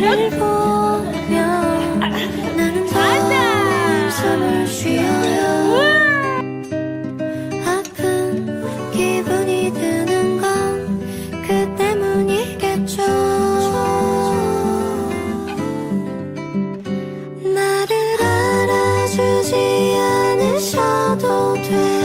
나를 보며 나는 한숨을 쉬어요. 아픈 기분이 드는 건 그 때문이겠죠. 나를 알아주지 않으셔도 돼.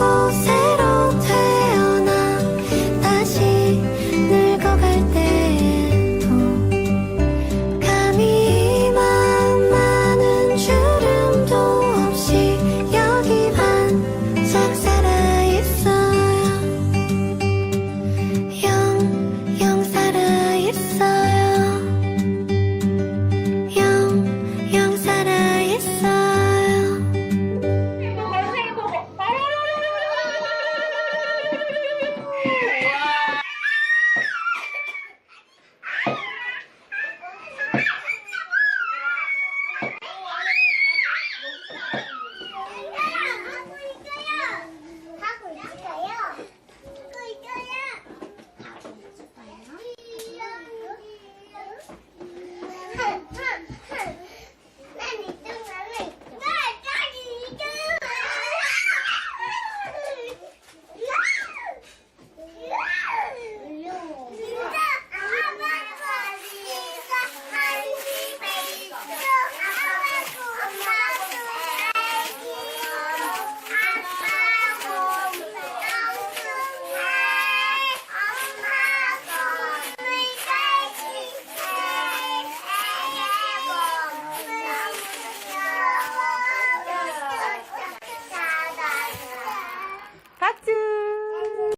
circles